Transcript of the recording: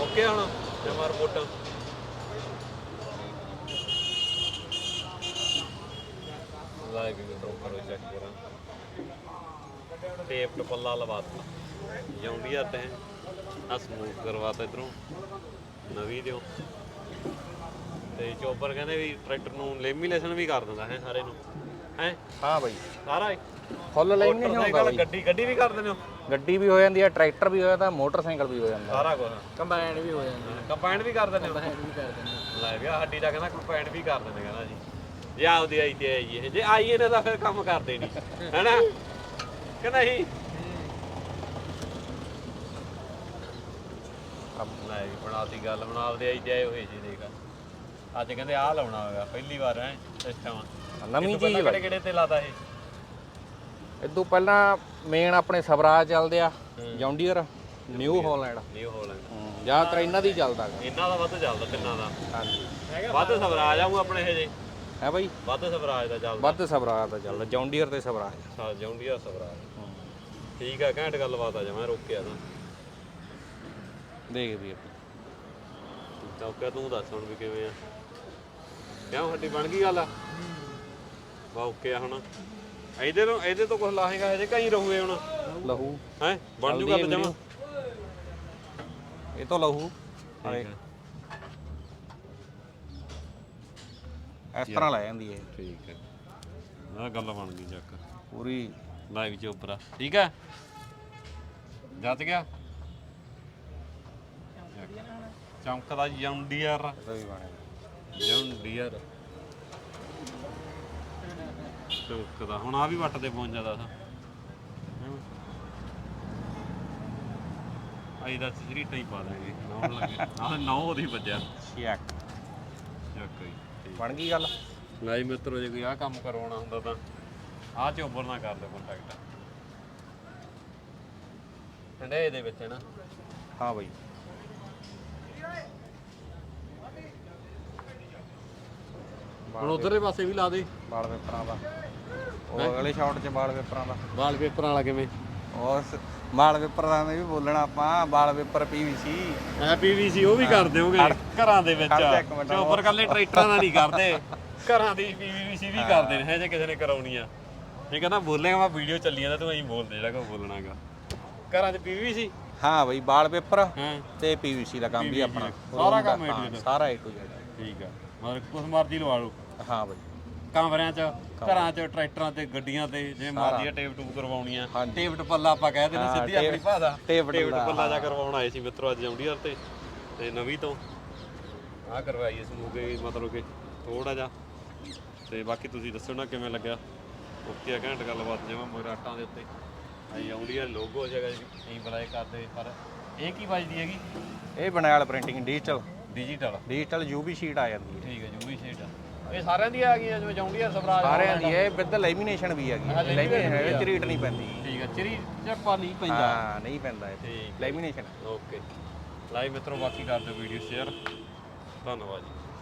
Okay ਹੁਣ ਜਮਾ report live ਵੀ ਡਰੋ ਕਰੋ ਚੈੱਕ ਕਰਾਂ। ਟੇਪ ਤੇ ਪੱਲਾ ਲਵਾਤਾ ਜਾਉਂਦੀ ਆ ਤੈਂ ਆ ਸਮੂਥ ਕਰਵਾਤਾ ਇਧਰੋਂ। ਨਵੀਂ ਦਿਓ। ਤੇ ਚੋਪਰ ਕਹਿੰਦੇ ਵੀ ਟਰੈਕਟਰ ਨੂੰ ਲੈਮੀਨੇਸ਼ਨ ਵੀ ਕਰ ਦਿੰਦਾ ਹੈ ਸਾਰੇ ਨੂੰ। ਹੈ? ਹਾਂ ਬਾਈ। ਸਾਰਾ ਹੀ? ਫੁੱਲ ਲਾਈਨ ਨਹੀਂ ਹੁੰਦਾ ਬਾਈ ਗੱਡੀ ਗੱਡੀ ਵੀ ਕਰ ਦਿੰਦੇ ਹੋ? ਗੱਡੀ ਵੀ ਹੋ ਜਾਂਦੀ ਹੈ ਟਰੈਕਟਰ ਵੀ ਹੋ ਜਾਂਦਾ ਮੋਟਰਸਾਈਕਲ ਵੀ ਹੋ ਜਾਂਦਾ। ਸਾਰਾ ਕੁਝ ਕੰਬਾਈਨ ਵੀ ਹੋ ਜਾਂਦੀ। ਕੰਬਾਈਨ ਵੀ ਕਰ ਦਿੰਦੇ ਹੋ? ਕੰਬਾਈਨ ਵੀ ਕਰ ਦਿੰਦੇ ਲੈ ਵੀ ਹੱਡੀ ਦਾ ਕਹਿੰਦਾ ਕੰਬਾਈਨ ਵੀ ਕਰ ਦਿੰਦੇ ਕਹਿੰਦਾ ਜੀ। ਜੇ ਆਪਦੀ ਆਈ ਤੇ ਆਈ ਇਹ। ਜੇ ਆਈ ਇਹਨੇ ਤਾਂ ਫਿਰ ਕੰਮ ਕਰਦੇ ਨਹੀਂ ਹੈਨਾ? ਕਿ ਨਹੀਂ ਲੈ ਵੀ ਬਣਾਤੀ ਗੱਲ ਬਣਾ ਆਪਦੇ ਆਈ ਆਏ ਹੋਏ ਜੀ ਦੇਖ। ਅੱਜ ਕਹਿੰਦੇ ਆਹ ਲਾਉਣਾ ਹੋਗਾ ਪਹਿਲੀ ਵਾਰ ਹੈ ਸਿਸਟਮ ਨਵੀਂ ਚੀਜ਼ ਕਿਹੜੇ ਕਿਹੜੇ ਤੇ ਲਾਦਾ ਇਹ? ਇਦੋਂ ਪਹਿਲਾਂ ਮੇਨ ਆਪਣੇ ਸਵਰਾਜ ਚੱਲਦੇ ਆ John Deere New Holland. New Holland. ਜ਼ਿਆਦਾਤਰ ਇਹਨਾਂ ਦੀ ਚੱਲਦਾ ਗਾ। ਇਹਨਾਂ ਦਾ ਵੱਧ ਚੱਲਦਾ ਤਿੰਨਾਂ ਦਾ। ਹਾਂਜੀ। ਵੱਧ ਸਵਰਾਜ ਆਉਂ ਆਪਣੇ ਹਜੇ ਹੈ ਬਾਈ? ਵੱਧ ਸਵਰਾਜ ਦਾ ਚੱਲਦਾ। ਵੱਧ ਸਵਰਾਜ ਦਾ ਚੱਲਦਾ ਜੌਂਡੀਅਰ ਤੇ ਸਵਰਾਜ। ਸਾ ਜੌਂਡੀਆ ਸਵਰਾਜ। ਠੀਕ ਆ ਘੈਂਟ ਗੱਲਬਾਤ ਆ ਜਮਾ ਰੋਕਿਆ ਤਾਂ। ਦੇਖ ਵੀ ਚੌਕਿਆ ਤੂੰ ਦੱਸ ਹੁਣ ਵੀ ਕਿਵੇਂ ਆ। ਕਿਉਂ ਹੱਡੀ ਬਣ ਗਈ ਗੱਲ? ਆ ਬਾ ਓਕੇ ਆ ਹੁਣ। ਇਹਦੇ ਤੋਂ ਇਹਦੇ ਤੋਂ ਕੁਝ ਲਾਹੇਗਾ ਹਜੇ ਕਹੀਂ ਰਹੂਏ ਹੁਣ? ਲਹੂ। ਹੈ? ਬਣ ਜੂਗਾ ਤਾਂ ਜਮਾ। ਇਹ ਤੋਂ ਲਹੂ। ਹਾਏ। ਇਸ ਤਰ੍ਹਾਂ ਲੈ ਜਾਂਦੀ ਹੈ। ਠੀਕ ਹੈ। ਨਾ ਗੱਲ ਬਣ ਗਈ ਚੱਕ। ਪੂਰੀ। ਲਾਈਵ ਚ ਉੱਪਰ ਠੀਕ ਹੈ? ਜੱਤ ਗਿਆ? ਚਮਕਦਾ ਜੌਂਡੀਅਰ। ਇਹਦਾ ਜੌਂਡੀਅਰ ਚਮਕਦਾ ਹੁਣ ਆ ਵੀ ਵੱਟ ਪਹੁੰਚ ਜਾਂਦਾ ਸਾ ਆਈ ਦਾ ਚਿਹਰੀ ਟਾਈ ਪਾ ਦਾਂਗੇ ਨੌ ਲੱਗੇ। ਆਹ ਨੌ ਉਹਦੀ ਵੱਜਿਆ। ਸ਼ਿਆਕ। ਚੱਕ ਹੀ ਬਣ ਗਈ ਗੱਲ? ਲਾਈ ਮਿੱਤਰੋ ਜੇ ਕੋਈ ਆ ਕੰਮ ਕਰਵਾਉਣਾ ਹੁੰਦਾ ਤਾਂ ਆ ਚੋਬਰ ਨਾਲ ਕਰ ਲਿਓ ਕੰਟੈਕਟ ਠੰਡੇ ਦੇ ਵਿੱਚ ਹੈ ਨਾ? ਹਾਂ ਬਾਈ। ਹੁਣ ਉਧਰਲੇ ਪਾਸੇ ਵੀ ਲਾ ਦੇ। ਵਾਲ ਪੇਪਰਾਂ ਦਾ। ਉਹ ਅਗਲੇ ਸ਼ਾਟ 'ਚ ਵਾਲ ਪੇਪਰਾਂ ਦਾ। ਵਾਲ ਪੇਪਰ ਵਾਲਾ ਕਿਵੇਂ? ਉਸ ਵਾਲ ਪੇਪਰ ਦਾ ਵੀ ਬੋਲਣਾ ਆਪਾਂ ਵਾਲ ਪੇਪਰ ਪੀਵੀਸੀ ਐ ਪੀਵੀਸੀ ਉਹ ਵੀ ਕਰ ਦਿਓਗੇ ਘਰਾਂ ਦੇ ਵਿੱਚ। ਜਾ ਇੱਕ ਮਿੰਟ। ਚੋਬਰ ਕੱਲੇ ਟਰੈਕਟਰਾਂ ਨਾਲ ਨਹੀਂ ਕਰਦੇ। ਘਰਾਂ ਦੀ ਪੀਵੀਸੀ ਵੀ ਕਰਦੇ ਨੇ ਹੈ। ਜੇ ਕਿਸੇ ਨੇ ਕਰਾਉਣੀ ਆ ਇਹ ਕਹਿੰਦਾ ਬੋਲੇਗਾ ਮੈਂ ਵੀਡੀਓ ਚੱਲੀ ਜਾਂਦਾ ਤੂੰ ਐਂ ਬੋਲਦੇ ਜਿਹੜਾ ਕੋ ਬੋਲਣਾਗਾ। ਘਰਾਂ 'ਚ ਪੀਵੀਸੀ ਹਾਂ ਬਾਈ ਵਾਲ ਪੇਪਰ ਹਾਂ। ਤੇ ਪੀਵੀਸੀ ਦਾ ਕੰਮ ਵੀ ਆਪਣਾ। ਸਾਰਾ ਕੰਮ A to Z। ਸਾਰਾ ਏ ਟੂ Z ਠੀਕ ਆ। ਮਤਲਬ ਕੁਛ ਮਰਜ਼ੀ ਲਵਾ ਲਓ। ਹਾਂ ਬਾਈ। ਕਮਰਿਆਂ 'ਚ ਘਰਾਂ 'ਚ ਟਰੈਕਟਰਾਂ ਤੇ ਗੱਡੀਆਂ ਤੇ ਜੇ ਮਰਜ਼ੀ ਆ ਟੇਪ ਟੂਪ ਕਰਵਾਉਣੀਆਂ। ਹਾਂਜੀ। ਟੇਪ ਟਪੱਲਾ ਆਪਾਂ ਕਹਿ ਦਿੰਦੇ ਸਿੱਧੀ ਆਪਣੀ ਭਾਸ਼ਾ। ਟੇਪ ਟੇਪ ਟਪੱਲਾ, ਜਾ ਕਰਵਾਉਣ ਆਏ ਸੀ ਮਿੱਤਰੋ ਅੱਜ ਜੌਂਡੀਅਰ ਤੇ ਤੇ ਨਵੀਂ ਤੋਂ। ਆ ਕਰਵਾਈ ਇਸ ਮਤਲਬ ਕਿ ਥੋੜਾ ਜਿਹਾ। ਤੇ ਬਾਕੀ ਤੁਸੀਂ ਦੱਸੋ ਨਾ ਕਿਵੇਂ ਲੱਗਿਆ? ਓਕੇ ਆ ਘੰਟ ਗੱਲਬਾਤ ਜਿਵੇਂ ਮਗਰਾਟਾਂ ਦੇ ਉੱਤੇ। ਆਈ ਜੌਂਡੀਅਰ ਲੋਗੋ ਜਗ੍ਹਾ ਜੀ ਬਲਾਈ ਕਰਦੇ ਪਰ ਇਹ ਕੀ ਵੱਜਦੀ ਹੈਗੀ? ਇਹ ਬਣਾਇਲ printing digital digital digital UV sheet ਆ ਜਾਂਦੀ ਹੈ। ਠੀਕ ਹੈ ਜੂਵੀ ਸ਼ੇਡ ਇਹ ਸਾਰਿਆਂ ਦੀ ਆ ਗਈ ਜਿਵੇਂ ਜੌਂਡੀਅਰ ਸਵਰਾਜ ਸਾਰਿਆਂ ਦੀ ਇਹ ਵਿਦ ਲੈਮੀਨੇਸ਼ਨ ਵੀ ਹੈਗੀ ਹਾਂ, ਲੈਮੀਨੇਸ਼ਨ ਹੈ ਇਹ ਰੀਟ ਨਹੀਂ ਪੈਂਦੀ। ਠੀਕ ਹੈ ਚਰੀ ਚੱਪਾ ਨਹੀਂ ਪੈਂਦਾ। ਹਾਂ ਨਹੀਂ ਪੈਂਦਾ ਇਹ। Lamination okay. ਲਾਈਵ ਮਿੱਤਰੋ ਬਾਕੀ ਕਰ ਦਿਓ ਵੀਡੀਓ ਸ਼ੇਅਰ। ਧੰਨਵਾਦ ਜੀ।